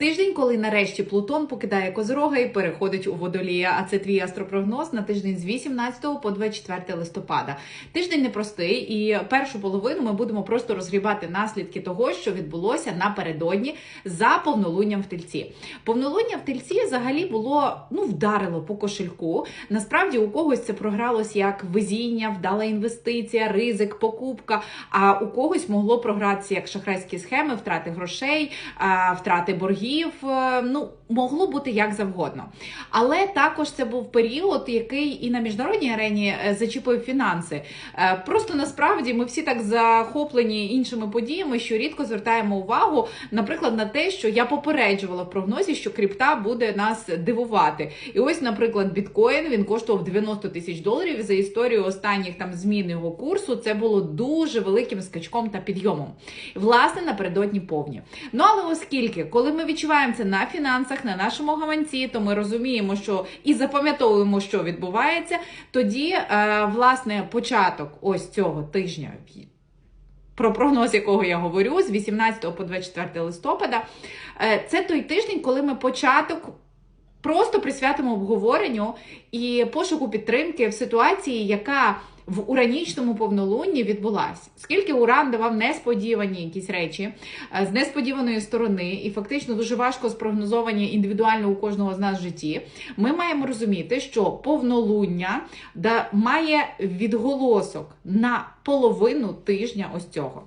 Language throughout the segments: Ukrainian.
Тиждень, коли нарешті Плутон покидає Козорога і переходить у водолія. А це твій астропрогноз на тиждень з 18 по 24 листопада. Тиждень непростий, і першу половину ми будемо просто розгрібати наслідки того, що відбулося напередодні за повнолунням в тельці. Повнолуння в тельці взагалі було ну вдарило по кошельку. Насправді у когось це програлось як везіння, вдала інвестиція, ризик, покупка. А у когось могло програтися як шахрайські схеми, втрати грошей, втрати боргів. Е, Ну, могло бути як завгодно. Але також це був період, який і на міжнародній арені е, зачепив фінанси. Е, Просто насправді ми всі так захоплені іншими подіями, що рідко звертаємо увагу, наприклад, на те, що я попереджувала в прогнозі, що крипта буде нас дивувати. І ось, наприклад, біткоін він коштував 90 тисяч доларів. За історію останніх там змін його курсу це було дуже великим скачком та підйомом. Власне, напередодні повні. Ну але оскільки, коли ми відчуваємо це на фінансах, на нашому гаманці, то ми розуміємо, що і запам'ятовуємо, що відбувається, тоді е, власне початок ось цього тижня. Про прогноз, якого я говорю, з 18 по 24 листопада, Е, це той тиждень, коли ми початок просто присвятимо обговоренню і пошуку підтримки в ситуації, яка в уранічному повнолунні відбулася. Скільки уран давав несподівані якісь речі е, з несподіваної сторони, і фактично дуже важко спрогнозовані індивідуально у кожного з нас в житті, ми маємо розуміти, що повнолуння має відголосок на половину тижня ось цього.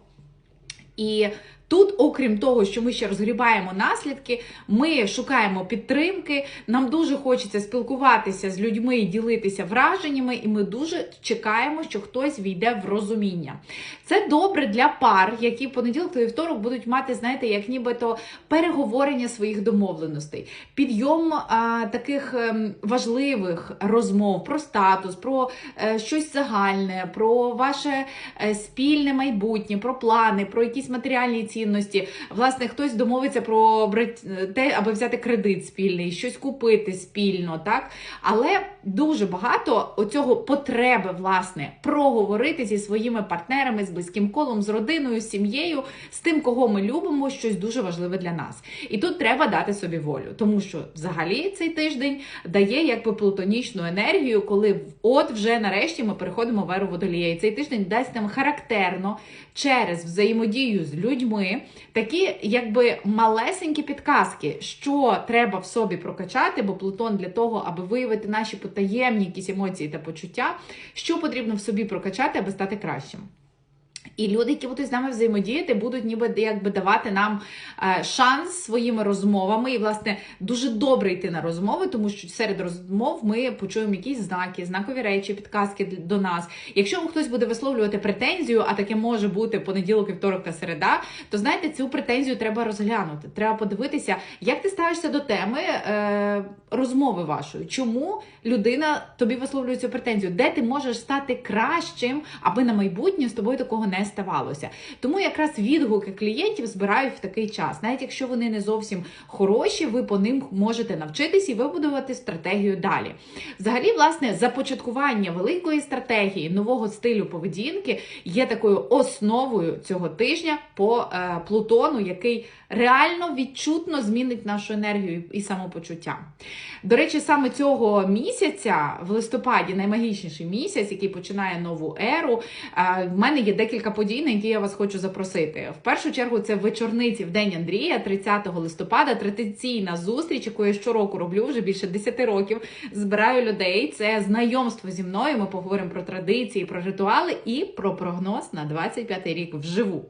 І тут, окрім того, що ми ще розгрібаємо наслідки, ми шукаємо підтримки. Нам дуже хочеться спілкуватися з людьми і ділитися враженнями, і ми дуже чекаємо, що хтось війде в розуміння. Це добре для пар, які понеділок та вівторок будуть мати, знаєте, як нібито переговорення своїх домовленостей, підйом а, таких ем, важливих розмов про статус, про е, щось загальне, про ваше е, спільне майбутнє, про плани, про якісь матеріальні цінності. Власне, хтось домовиться про те, аби взяти кредит спільний, щось купити спільно, так? Але дуже багато оцього потреби, власне, проговорити зі своїми партнерами, з близьким колом, з родиною, з сім'єю, з тим, кого ми любимо, щось дуже важливе для нас. І тут треба дати собі волю, тому що взагалі цей тиждень дає якби плутонічну енергію, коли от вже нарешті ми переходимо в еру водолія. І цей тиждень дасть нам характерно через взаємодію з людьми такі, якби малесенькі підказки, що треба в собі прокачати, бо Плутон для того, аби виявити наші потаємні якісь емоції та почуття, що потрібно в собі прокачати, аби стати кращим. І люди, які будуть з нами взаємодіяти, будуть ніби якби давати нам е, шанс своїми розмовами. І, власне, дуже добре йти на розмови, тому що серед розмов ми почуємо якісь знаки, знакові речі, підказки до нас. Якщо вам хтось буде висловлювати претензію, а таке може бути понеділок, вівторок та середа, то знаєте, цю претензію треба розглянути. Треба подивитися, як ти ставишся до теми е, розмови вашої. Чому людина тобі висловлює цю претензію? Де ти можеш стати кращим, аби на майбутнє з тобою такого не ставалося? Тому якраз відгуки клієнтів збирають в такий час. Навіть якщо вони не зовсім хороші, ви по ним можете навчитись і вибудувати стратегію далі. Взагалі, власне, започаткування великої стратегії нового стилю поведінки є такою основою цього тижня по е, Плутону, який реально відчутно змінить нашу енергію і самопочуття. До речі, саме цього місяця, в листопаді, наймагічніший місяць, який починає нову еру. е, В мене є декілька подій, на які я вас хочу запросити. В першу чергу це вечорниці в День Андрія, 30 листопада, традиційна зустріч, яку я щороку роблю вже більше 10 років. Збираю людей. Це знайомство зі мною. Ми поговоримо про традиції, про ритуали і про прогноз на 25-й рік вживу.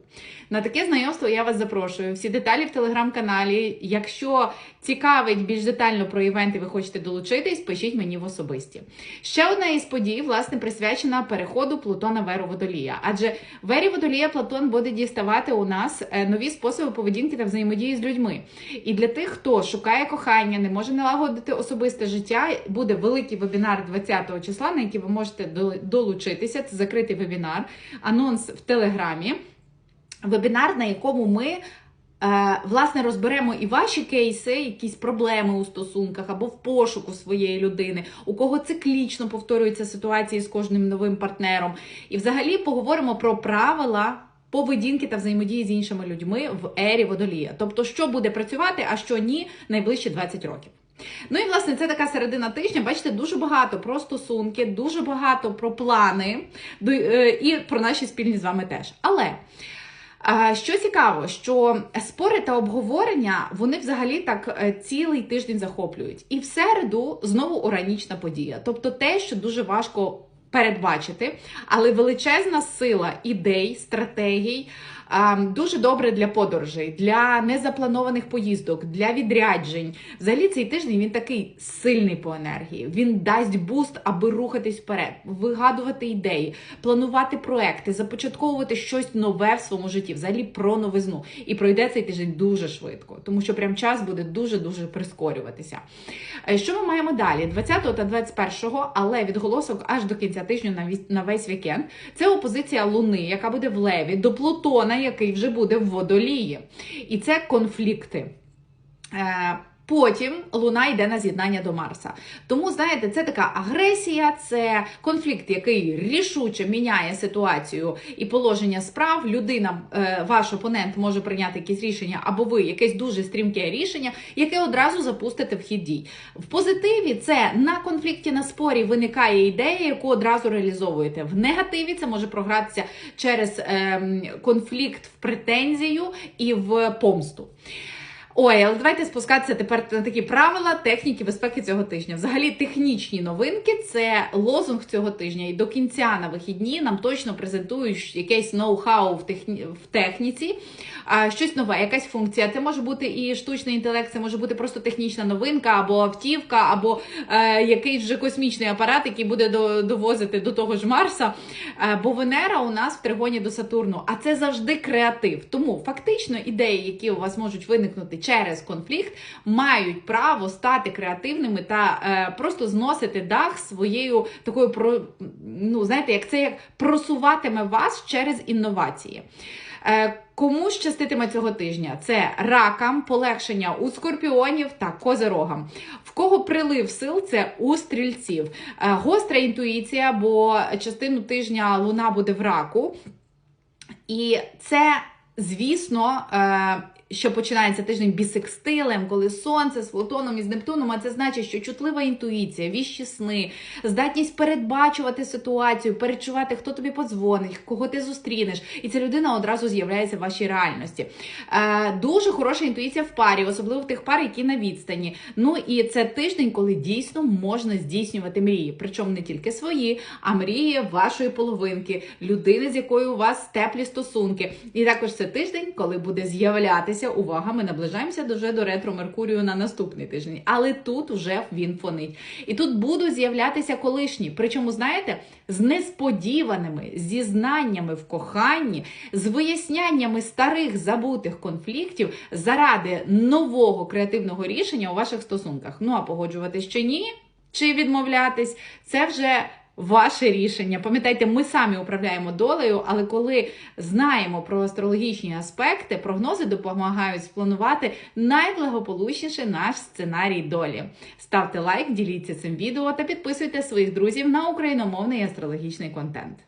На таке знайомство я вас запрошую. Всі деталі в телеграм-каналі. Якщо цікавить більш детально про івенти, ви хочете долучитись, пишіть мені в особисті. Ще одна із подій, власне, присвячена переходу Плутона в еру Водолія. Адже в ері Водолія Платон буде діставати у нас е, нові способи поведінки та взаємодії з людьми. І для тих, хто шукає кохання, не може налагодити особисте життя, буде великий вебінар 20 числа, на який ви можете долучитися. Це закритий вебінар, анонс в телеграмі. Вебінар, на якому ми власне розберемо і ваші кейси, якісь проблеми у стосунках або в пошуку своєї людини, у кого циклічно повторюються ситуації з кожним новим партнером. І взагалі поговоримо про правила поведінки та взаємодії з іншими людьми в ері водолія. Тобто, що буде працювати, а що ні, найближчі 20 років. Ну і власне це така середина тижня. Бачите, дуже багато про стосунки, дуже багато про плани е, і про наші спільні з вами теж. Але що цікаво, що спори та обговорення вони взагалі так е, цілий тиждень захоплюють. І в середу знову уранічна подія, тобто те, що дуже важко передбачити, але величезна сила ідей, стратегій. Дуже добре для подорожей, для незапланованих поїздок, для відряджень. Взагалі цей тиждень він такий сильний по енергії. Він дасть буст, аби рухатись вперед, вигадувати ідеї, планувати проекти, започатковувати щось нове в своєму житті, взагалі про новизну. І пройде цей тиждень дуже швидко, тому що прям час буде дуже дуже прискорюватися. Е, Що ми маємо далі? 20 та 21, але відголосок аж до кінця тижня на весь вікенд. Це опозиція Луни, яка буде в Леві, до Плутона, який вже буде в водолії. І це конфлікти. Потім Луна йде на з'єднання до Марса. Тому, знаєте, це така агресія, це конфлікт, який рішуче міняє ситуацію і положення справ. Людина, е, ваш опонент може прийняти якесь рішення, або ви якесь дуже стрімке рішення, яке одразу запустите в хід дій. В позитиві це на конфлікті, на спорі виникає ідея, яку одразу реалізовуєте. В негативі це може програтися через ем, конфлікт в претензію і в помсту. Ой, але давайте спускатися тепер на такі правила техніки безпеки цього тижня. Взагалі, технічні новинки це лозунг цього тижня. І до кінця на вихідні нам точно презентують якесь ноу-хау в, техні... в техніці, а, щось нове, якась функція. Це може бути і штучний інтелект, це може бути просто технічна новинка, або автівка, або е, якийсь вже космічний апарат, який буде до... довозити до того ж Марса. Е, бо Венера у нас в тригоні до Сатурну, а це завжди креатив. Тому фактично ідеї, які у вас можуть виникнути через конфлікт, мають право стати креативними та е, просто зносити дах своєю такою про ну знаєте, як це як просуватиме вас через інновації. Е, Кому щаститиме цього тижня? Це ракам, полегшення у скорпіонів та козирогам. В кого прилив сил, це у стрільців. Е, Гостра інтуїція, бо частину тижня луна буде в раку. І це, звісно, е, що починається тиждень бісекстилем, коли сонце з Плутоном і з Нептуном, а це значить, що чутлива інтуїція, віщі сни, здатність передбачувати ситуацію, перечувати, хто тобі подзвонить, кого ти зустрінеш, і ця людина одразу з'являється в вашій реальності. Е, дуже хороша інтуїція в парі, особливо в тих пар, які на відстані. Ну і це тиждень, коли дійсно можна здійснювати мрії, причому не тільки свої, а мрії вашої половинки, людини, з якою у вас теплі стосунки. І також це тиждень, коли буде з'являтися увага. Ми наближаємося вже до ретро Меркурію на наступний тиждень, але тут вже він фонить. І тут будуть з'являтися колишні. Причому, знаєте, з несподіваними зізнаннями в коханні, з виясняннями старих забутих конфліктів заради нового креативного рішення у ваших стосунках. Ну а погоджуватись чи ні, чи відмовлятись, це вже. Ваше рішення. Пам'ятайте, ми самі управляємо долею, але коли знаємо про астрологічні аспекти, прогнози допомагають спланувати найблагополучніше наш сценарій долі. Ставте лайк, діліться цим відео та підписуйте своїх друзів на україномовний астрологічний контент.